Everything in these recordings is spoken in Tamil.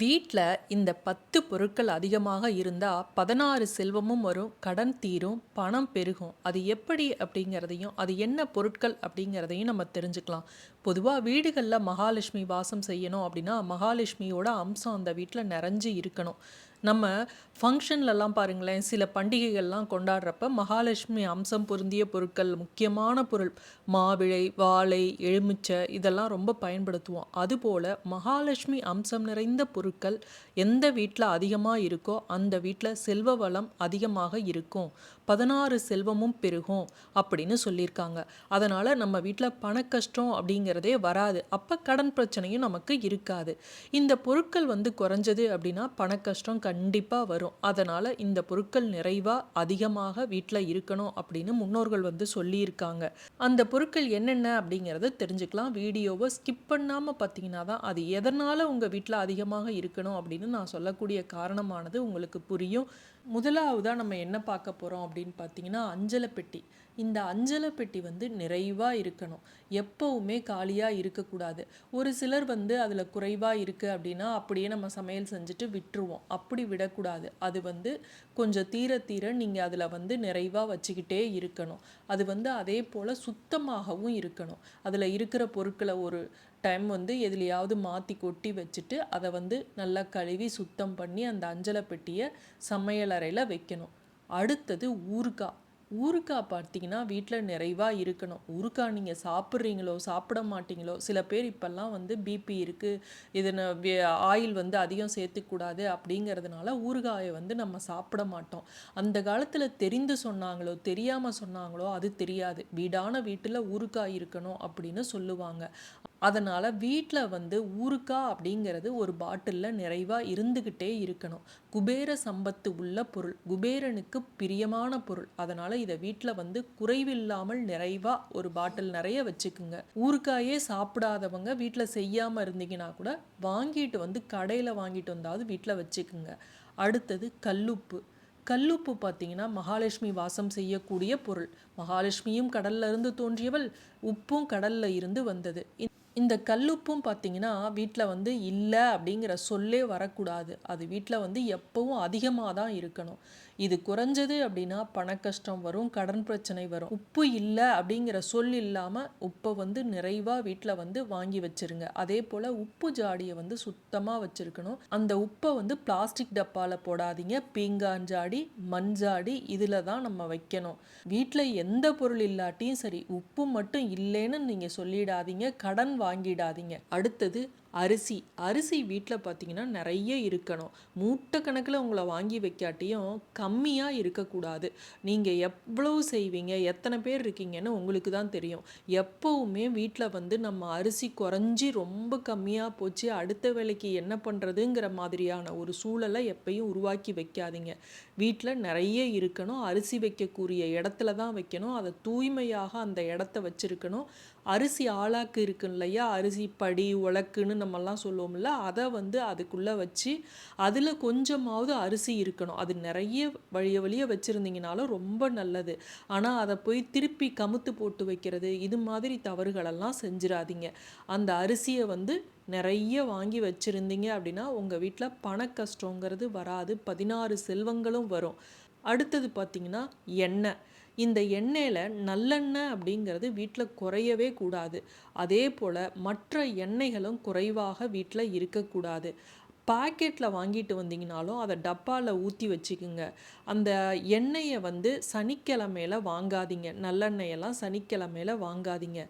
வீட்டில் இந்த 10 பொருட்கள் அதிகமாக இருந்தால் பதினாறு செல்வமும் வரும், கடன் தீரும், பணம் பெருகும். அது எப்படி அப்படிங்கிறதையும், அது என்ன பொருட்கள் அப்படிங்கிறதையும் நம்ம தெரிஞ்சுக்கலாம். பொதுவாக வீடுகளில் மகாலட்சுமி வாசம் செய்யணும் அப்படின்னா, மகாலட்சுமியோட அம்சம் அந்த வீட்டில் நிறைஞ்சு இருக்கணும். நம்ம ஃபங்க்ஷன்லலாம் பாருங்களேன், சில பண்டிகைகள்லாம் கொண்டாடுறப்ப மகாலட்சுமி அம்சம் பொருந்திய பொருட்கள், முக்கியமான பொருள் மாவிழை வாழை, எலுமிச்சை இதெல்லாம் ரொம்ப பயன்படுத்துவோம். அதுபோல் மகாலட்சுமி அம்சம் நிறைந்த பொருட்கள் எந்த வீட்டில் அதிகமாக இருக்கோ, அந்த வீட்டில் செல்வ வளம் அதிகமாக இருக்கும். 16 செல்வமும் பெருகும் அப்படின்னு சொல்லியிருக்காங்க. அதனால் நம்ம வீட்டில் பணக்கஷ்டம் அப்படிங்கிறதே வராது. அப்போ கடன் பிரச்சனையும் நமக்கு இருக்காது. இந்த பொருட்கள் வந்து குறைஞ்சது அப்படின்னா, பணக்கஷ்டம் கண்டிப்பாக வரும். அதனால் இந்த பொருட்கள் நிறைவாக அதிகமாக வீட்டில் இருக்கணும் அப்படின்னு முன்னோர்கள் வந்து சொல்லியிருக்காங்க. அந்த பொருட்கள் என்னென்ன அப்படிங்கிறத தெரிஞ்சுக்கலாம். வீடியோவை ஸ்கிப் பண்ணாமல் பார்த்தீங்கன்னா தான், அது எதனால் உங்கள் வீட்டில் அதிகமாக இருக்கணும் அப்படின்னு நான் சொல்லக்கூடிய காரணமானது உங்களுக்கு புரியும். முதலாவதாக நம்ம என்ன பார்க்க போகிறோம் அப்படின்னு பார்த்தீங்கன்னா, அஞ்சலை பெட்டி. இந்த அஞ்சலை பெட்டி வந்து நிறைவாக இருக்கணும். எப்போவுமே காலியாக இருக்கக்கூடாது. ஒரு சிலர் வந்து அதில் குறைவாக இருக்குது அப்படின்னா, அப்படியே நம்ம சமையல் செஞ்சுட்டு விட்டுருவோம். அப்படி விடக்கூடாது. அது வந்து கொஞ்சம் தீர தீர நீங்கள் அதில் வந்து நிறைவாக வச்சுக்கிட்டே இருக்கணும். அது வந்து அதே போல் சுத்தமாகவும் இருக்கணும். அதில் இருக்கிற பொருட்களை ஒரு டைம் வந்து எதுலையாவது மாற்றி கொட்டி வச்சுட்டு, அதை வந்து நல்லா கழுவி சுத்தம் பண்ணி அந்த அஞ்சலை பெட்டியை சமையலறையில் வைக்கணும். அடுத்தது ஊறுகாய். ஊறுகாய் பார்த்தீங்கன்னா, வீட்டில் நிறைவாக இருக்கணும். ஊறுகாய் நீங்கள் சாப்பிட்றீங்களோ சாப்பிட மாட்டீங்களோ, சில பேர் இப்போல்லாம் வந்து பிபி இருக்குது இதுன ஆயில் வந்து அதிகம் சேர்த்துக்கூடாது அப்படிங்கிறதுனால ஊறுகாயை வந்து நம்ம சாப்பிட மாட்டோம். அந்த காலத்தில் தெரிந்து சொன்னாங்களோ, தெரியாமல் சொன்னாங்களோ அது தெரியாது. வீடான வீட்டில் ஊறுகாய் இருக்கணும் அப்படின்னு சொல்லுவாங்க. அதனால் வீட்டில் வந்து ஊறுகாய் அப்படிங்கிறது ஒரு பாட்டிலில் நிறைவாக இருந்துக்கிட்டே இருக்கணும். குபேர சம்பத்து உள்ள பொருள். குபேரனுக்கு பிரியமான பொருள். அதனால் இதை வீட்டில் வந்து குறைவில்லாமல் நிறைவாக ஒரு பாட்டில் நிறைய வச்சுக்குங்க. ஊறுக்காயே சாப்பிடாதவங்க வீட்டில் செய்யாமல் இருந்தீங்கன்னா கூட, வாங்கிட்டு வந்து கடையில் வாங்கிட்டு வந்தாவது வீட்டில் வச்சுக்குங்க. அடுத்தது கல்லுப்பு. கல்லுப்பு பார்த்தீங்கன்னா, மகாலட்சுமி வாசம் செய்யக்கூடிய பொருள். மகாலட்சுமியும் கடல்ல இருந்து தோன்றியவள், உப்பும் கடல்ல இருந்து வந்தது. இந்த கல்லுப்பும் பார்த்தீங்கன்னா, வீட்டில் வந்து இல்லை அப்படிங்கிற சொல்லே வரக்கூடாது. அது வீட்டில் வந்து எப்பவும் அதிகமாக தான் இருக்கணும். இது குறைஞ்சது அப்படின்னா பணக்கஷ்டம் வரும், கடன் பிரச்சனை வரும். உப்பு இல்லை அப்படிங்கிற சொல் இல்லாமல் உப்பை வந்து நிறைவாக வீட்டில் வந்து வாங்கி வச்சுருங்க. அதே போல் உப்பு ஜாடியை வந்து சுத்தமாக வச்சுருக்கணும் அந்த உப்பை வந்து பிளாஸ்டிக் டப்பாவில் போடாதீங்க. பீங்கான் ஜாடி, இதில் தான் நம்ம வைக்கணும். வீட்டில் எந்த பொருள் இல்லாட்டியும் சரி, உப்பு மட்டும் இல்லைன்னு நீங்கள் சொல்லிடாதீங்க. கடன் வாங்கிடாதீங்க. அடுத்தது அரிசி. அரிசி வீட்டில் பார்த்தீங்கன்னா, நிறைய இருக்கணும். மூட்டை கணக்கில் உங்களை வாங்கி வைக்காட்டியும், கம்மியாக இருக்கக்கூடாது. நீங்கள் எவ்வளவு செய்வீங்க, எத்தனை பேர் இருக்கீங்கன்னு உங்களுக்கு தான் தெரியும். எப்போவுமே வீட்டில் வந்து நம்ம அரிசி குறைஞ்சி ரொம்ப கம்மியாக போச்சு, அடுத்த வேலைக்கு என்ன பண்ணுறதுங்கிற மாதிரியான ஒரு சூழலை எப்பயும் உருவாக்கி வைக்காதீங்க. வீட்டில் நிறைய இருக்கணும். அரிசி வைக்கக்கூடிய இடத்துல தான் வைக்கணும். அதை தூய்மையாக அந்த இடத்த வச்சுருக்கணும் அரிசி ஆளாக்கு இருக்கு இல்லையா? அரிசி படி, உலக்குன்னு நம்மலாம் சொல்லுவோம்ல, அதை வந்து அதுக்குள்ளே வச்சு, அதில் கொஞ்சமாவது அரிசி இருக்கணும். அது நிறைய வழிய வழிய வச்சுருந்தீங்கனாலும் ரொம்ப நல்லது. ஆனால் அதை போய் திருப்பி கமுத்து போட்டு வைக்கிறது, இது மாதிரி தவறுகளெல்லாம் செஞ்சிடாதீங்க அந்த அரிசியை வந்து நிறைய வாங்கி வச்சுருந்தீங்க அப்படின்னா, உங்கள் வீட்டில் பண பணக்கஷ்டங்கிறது வராது. 16 செல்வங்களும் வரும். அடுத்தது பார்த்தீங்கன்னா, எண்ணெய். இந்த எண்ணெயில் நல்லெண்ணெய் அப்படிங்கிறது வீட்டில் குறையவே கூடாது. அதே போல் மற்ற எண்ணெய்களும் குறைவாக வீட்டில் இருக்கக்கூடாது. பாக்கெட்டில் வாங்கிட்டு வந்தீங்கனாலும், அதை டப்பாவில் ஊற்றி வச்சுக்குங்க. அந்த எண்ணெயை வந்து சனிக்கிழமையில் வாங்காதீங்க. நல்லெண்ணெயெல்லாம் சனிக்கிழமையில் வாங்காதீங்க.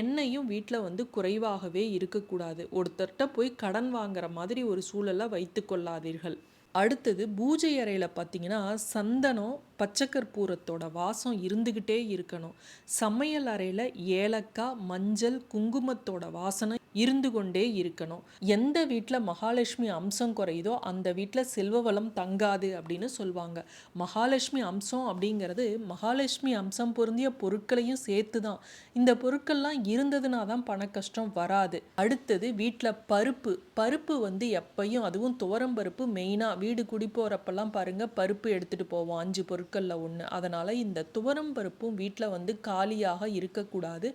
எண்ணெயும் வீட்டில் வந்து குறைவாகவே இருக்கக்கூடாது. ஒருத்தர்கிட்ட போய் கடன் வாங்குற மாதிரி ஒரு சூழலை வைத்து கொள்ளாதீர்கள். அடுத்தது பூஜை அறையில் பார்த்தீங்கன்னா, சந்தனம், பச்சைக்கற்பூரத்தோட வாசம் இருந்துகிட்டே இருக்கணும். சமையல் அறையில ஏலக்காய், மஞ்சள், குங்குமத்தோட வாசனை இருந்து கொண்டே இருக்கணும். எந்த வீட்ல மகாலட்சுமி அம்சம் குறையுதோ, அந்த வீட்ல செல்வவளம் தங்காது அப்படின்னு சொல்லுவாங்க மகாலட்சுமி அம்சம் அப்படிங்கிறது, மகாலட்சுமி அம்சம் பொருந்திய பொருட்களையும் சேர்த்து தான். இந்த பொருட்கள்லாம் இருந்ததுனா தான் கஷ்டம் வராது. அடுத்தது வீட்டில் பருப்பு. பருப்பு வந்து எப்பையும் அதுவும் துவரம் பருப்பு மெயினா வீடு குடி போகிறப்பெல்லாம் பாருங்க, பருப்பு எடுத்துட்டு போவோம். அஞ்சு பொருட்கள் பொருட்களில் ஒன்று அதனால் இந்த துவரம் பருப்பும் வீட்டில் வந்து காலியாக இருக்கக்கூடாது.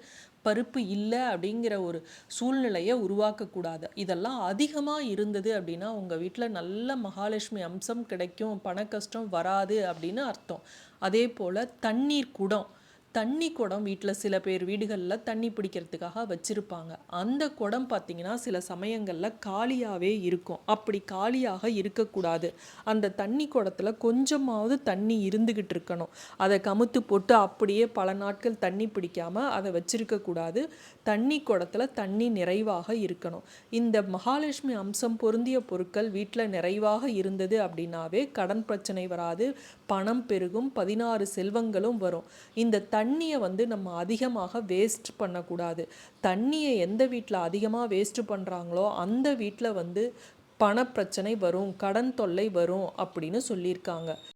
பருப்பு இல்லை அப்படிங்கிற ஒரு சூழ்நிலையை உருவாக்கக்கூடாது. இதெல்லாம் அதிகமாக இருந்தது அப்படின்னா உங்கள் வீட்டில் நல்ல மகாலட்சுமி அம்சம் கிடைக்கும். பண கஷ்டம் வராது அப்படின்னு அர்த்தம். அதே போல் தண்ணீர் குடம். தண்ணி குடம் வீட்டில் சில பேர் வீடுகளில் தண்ணி பிடிக்கிறதுக்காக வச்சுருப்பாங்க. அந்த குடம் பார்த்திங்கன்னா சில சமயங்களில் காலியாகவே இருக்கும். அப்படி காலியாக இருக்கக்கூடாது. அந்த தண்ணி குடத்தில் கொஞ்சமாவது தண்ணி இருந்துக்கிட்டு இருக்கணும். அதை கமுத்து போட்டு அப்படியே பல நாட்கள் தண்ணி பிடிக்காமல் அதை வச்சுருக்கக்கூடாது தண்ணி குடத்தில் தண்ணி நிறைவாக இருக்கணும். இந்த மகாலட்சுமி அம்சம் பொருந்திய பொருட்கள் வீட்டில் நிறைவாக இருந்தது அப்படின்னாவே கடன் பிரச்சனை வராது. பணம் பெருகும். பதினாறு செல்வங்களும் வரும். இந்த தண்ணியை வந்து நம்ம அதிகமாக வேஸ்ட் பண்ணக்கூடாது. தண்ணியை எந்த வீட்டில் அதிகமாக வேஸ்ட்டு பண்ணுறாங்களோ அந்த வீட்டில் வந்து பணப்பிரச்சனை வரும் கடன் தொல்லை வரும் அப்படின்னு சொல்லியிருக்காங்க.